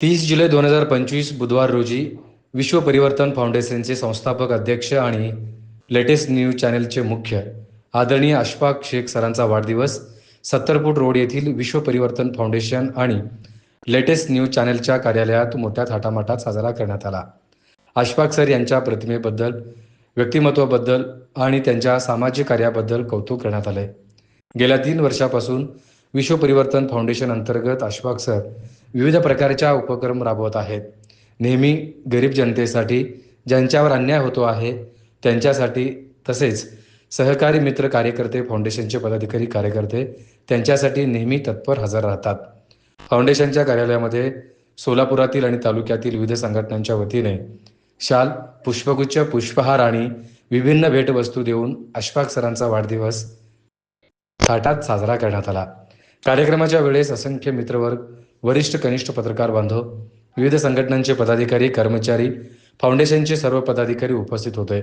तीस जुलै दोन हजार पंचवीस बुधवार रोजी विश्व परिवर्तन फाउंडेशनचे संस्थापक अध्यक्ष आणि लेटेस्ट न्यूज चॅनेलचे मुख्य आदरणीय अशफाक शेख सरांचा वाढदिवस सत्तरपूट रोड येथील विश्व परिवर्तन फाउंडेशन आणि लेटेस्ट न्यूज चॅनेलच्या कार्यालयात मोठ्या थाटामाटात साजरा करण्यात आला. अशफाक सर यांच्या प्रतिमेबद्दल व्यक्तिमत्वाबद्दल आणि त्यांच्या सामाजिक कार्याबद्दल कौतुक करण्यात आले. गेल्या तीन वर्षापासून विश्व परिवर्तन फाउंडेशन अंतर्गत अशफाक सर विविध प्रकारच्या उपक्रम राबवत आहेत. नेहमी गरीब जनतेसाठी ज्यांच्यावर अन्याय होतो आहे त्यांच्यासाठी तसेच सहकारी मित्र कार्यकर्ते फाउंडेशनचे पदाधिकारी कार्यकर्ते त्यांच्यासाठी नेहमी तत्पर हजर राहतात. फाउंडेशनच्या कार्यालयामध्ये सोलापुरातील आणि तालुक्यातील विविध संघटनांच्या वतीने शाल पुष्पगुच्छ पुष्पहार आणि विभिन्न भेटवस्तू देऊन अशफाक सरांचा वाढदिवस थाटात साजरा करण्यात आला. कार्यक्रमाच्या वेळेस असंख्य मित्रवर्ग वरिष्ठ कनिष्ठ पत्रकार बांधव विविध संघटनांचे पदाधिकारी कर्मचारी फाउंडेशनचे सर्व पदाधिकारी उपस्थित होते.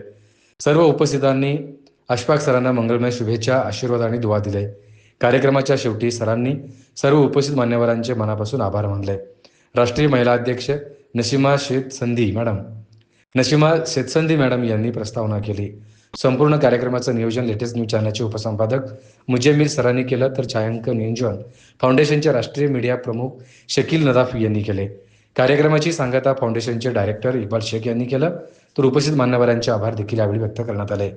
सर्व उपस्थितांनी अशफाक सरांना मंगलमय शुभेच्छा आशीर्वाद आणि दुवा दिले. कार्यक्रमाच्या शेवटी सरांनी सर्व उपस्थित मान्यवरांचे मनापासून आभार मानले. राष्ट्रीय महिला अध्यक्ष नशिमा शेतसंधी मॅडम नशिमा शेतसंधी मॅडम यांनी प्रस्तावना केली. संपूर्ण कार्यक्रमाचं नियोजन लेटेस्ट न्यूज चॅनलचे उपसंपादक मुजेमीर सरांनी केलं तर छायांकन नियोजन फाउंडेशनचे राष्ट्रीय मीडिया प्रमुख शकील नदाफ यांनी केले. कार्यक्रमाची सांगता फाउंडेशनचे डायरेक्टर इक्बाल शेख यांनी केलं. तर उपस्थित मान्यवरांचे आभार देखील यावेळी व्यक्त करण्यात आले.